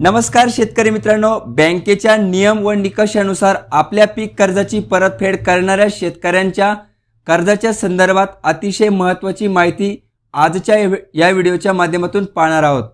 नमस्कार शेतकरी मित्रांनो. बँकेच्या नियम व निकषानुसार आपल्या पीक कर्जाची परतफेड करणाऱ्या शेतकऱ्यांच्या कर्जाच्या संदर्भात अतिशय महत्त्वाची माहिती आजच्या या व्हिडिओच्या माध्यमातून पाहणार आहोत.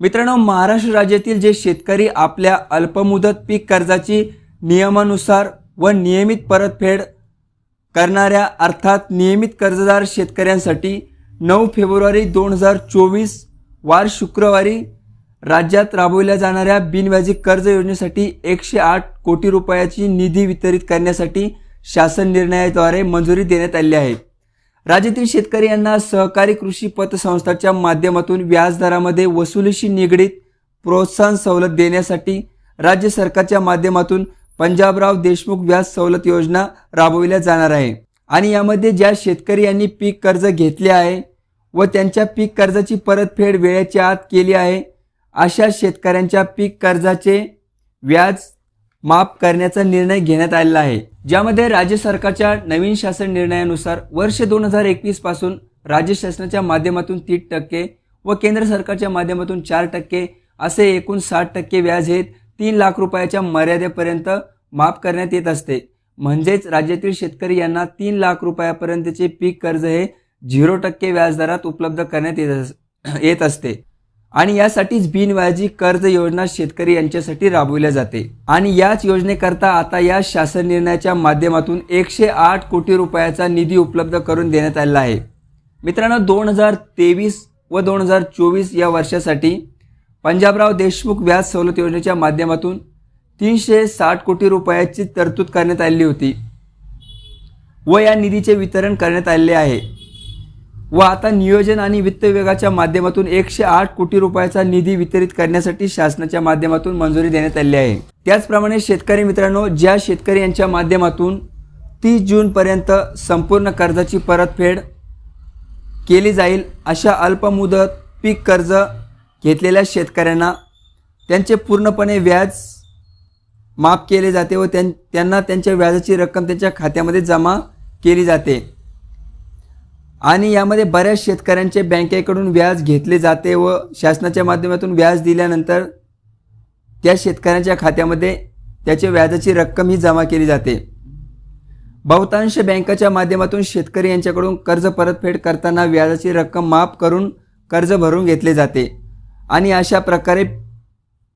मित्रांनो महाराष्ट्र राज्यातील जे शेतकरी आपल्या अल्पमुदत पीक कर्जाची नियमानुसार व नियमित परतफेड करणाऱ्या अर्थात नियमित कर्जदार शेतकऱ्यांसाठी नऊ फेब्रुवारी दोन हजार चोवीस वार शुक्रवारी राज्यात राबवल्या जाणाऱ्या बिनव्याजी कर्ज योजनेसाठी एकशे आठ कोटी रुपयाची निधी वितरित करण्यासाठी शासन निर्णयाद्वारे मंजुरी देण्यात आली आहे. राज्यातील शेतकरी यांना सहकारी कृषी पतसंस्थाच्या माध्यमातून व्याजदरामध्ये वसुलीशी निगडीत प्रोत्साहन सवलत देण्यासाठी राज्य सरकारच्या माध्यमातून पंजाबराव देशमुख व्याज सवलत योजना राबविल्या जाणार आहे. आणि यामध्ये ज्या शेतकरी यांनी पीक कर्ज घेतले आहे व त्यांच्या पीक कर्जाची परतफेड वेळेच्या आत केली आहे अशा शेतकऱ्यांच्या पीक कर्जाचे व्याज माफ करण्याचा निर्णय घेण्यात आलेला आहे. ज्यामध्ये राज्य सरकारच्या नवीन शासन निर्णयानुसार वर्ष दोन हजार एकवीसपासून राज्य शासनाच्या माध्यमातून तीन टक्के व केंद्र सरकारच्या माध्यमातून चार टक्के असे एकूण साठ टक्के व्याज हे तीन लाख रुपयाच्या मर्यादेपर्यंत माफ करण्यात येत असते. म्हणजेच राज्यातील शेतकरी यांना तीन लाख रुपयापर्यंतचे पीक कर्ज हे झिरो टक्के व्याजदरात उपलब्ध करण्यात येत अस- येत असते. आणि यासाठीच बिनव्याजी कर्ज योजना शेतकरी यांच्यासाठी राबविल्या जाते. आणि याच योजनेकरता आता या शासन निर्णयाच्या माध्यमातून एकशे आठ कोटी रुपयाचा निधी उपलब्ध करून देण्यात आलेला आहे. मित्रांनो दोन हजार तेवीस व दोन हजार चोवीस या वर्षासाठी पंजाबराव देशमुख व्याज सवलत योजनेच्या माध्यमातून तीनशे साठ कोटी रुपयाची तरतूद करण्यात आलेली होती व या निधीचे वितरण करण्यात आलेले आहे. व आता नियोजन आणि वित्त विभागाच्या माध्यमातून एकशे आठ कोटी रुपयाचा निधी वितरित करण्यासाठी शासनाच्या माध्यमातून मंजुरी देण्यात आली आहे. त्याचप्रमाणे शेतकरी मित्रांनो ज्या शेतकरी यांच्या माध्यमातून तीस जूनपर्यंत संपूर्ण कर्जाची परतफेड केली जाईल अशा अल्पमुदत पीक कर्ज घेतलेल्या शेतकऱ्यांना त्यांचे पूर्णपणे व्याज माफ केले जाते व त्यां त्यांना त्यांच्या व्याजाची रक्कम त्यांच्या खात्यामध्ये जमा केली जाते. आणि यामध्ये बऱ्याच शेतकऱ्यांचे बँकेकडून व्याज घेतले जाते व शासनाच्या माध्यमातून व्याज दिल्यानंतर त्या शेतकऱ्यांच्या खात्यामध्ये त्याच्या व्याजाची रक्कम ही जमा केली जाते. बहुतांश बँकाच्या माध्यमातून शेतकरी यांच्याकडून कर्ज परतफेड करताना व्याजाची रक्कम माफ करून कर्ज भरून घेतले जाते आणि अशा प्रकारे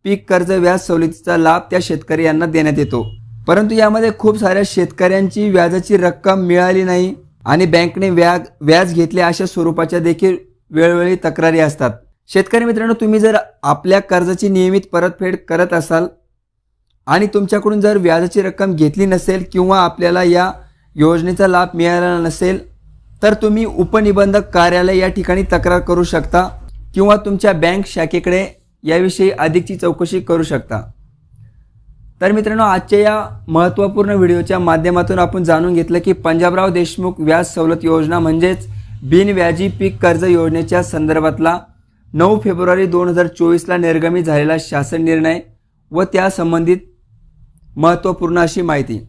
पीक कर्ज व्याज सवलतीचा लाभ त्या शेतकरी यांना देण्यात येतो. परंतु यामध्ये खूप साऱ्या शेतकऱ्यांची व्याजाची रक्कम मिळाली नाही. आणि बँकने व्याज व्याज घेतले अशा स्वरूपाच्या देखील वेळोवेळी तक्रारी असतात. शेतकरी मित्रांनो तुम्ही जर आपल्या कर्जाची नियमित परतफेड करत असाल आणि तुमच्याकडून जर व्याजाची रक्कम घेतली नसेल किंवा आपल्याला या योजनेचा लाभ मिळाला नसेल तर तुम्ही उपनिबंधक कार्यालय या ठिकाणी तक्रार करू शकता किंवा तुमच्या बँक शाखेकडे याविषयी अधिकची चौकशी करू शकता. तर मित्रांनो आजच्या या महत्त्वपूर्ण व्हिडिओच्या माध्यमातून आपण जाणून घेतलं की पंजाबराव देशमुख व्याज सवलत योजना म्हणजेच बिनव्याजी पीक कर्ज योजनेच्या संदर्भातला नऊ फेब्रुवारी दोन हजार चोवीसला निर्गमित झालेला शासन निर्णय व त्या संबंधित महत्त्वपूर्ण अशी माहिती.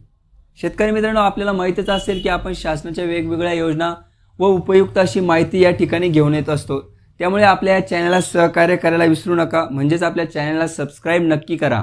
शेतकरी मित्रांनो आपल्याला माहीतच असेल की आपण शासनाच्या वेगवेगळ्या योजना व उपयुक्त अशी माहिती या ठिकाणी घेऊन येत असतो. त्यामुळे आपल्या या चॅनलला सहकार्य करायला विसरू नका. म्हणजेच आपल्या चॅनलला सबस्क्राईब नक्की करा.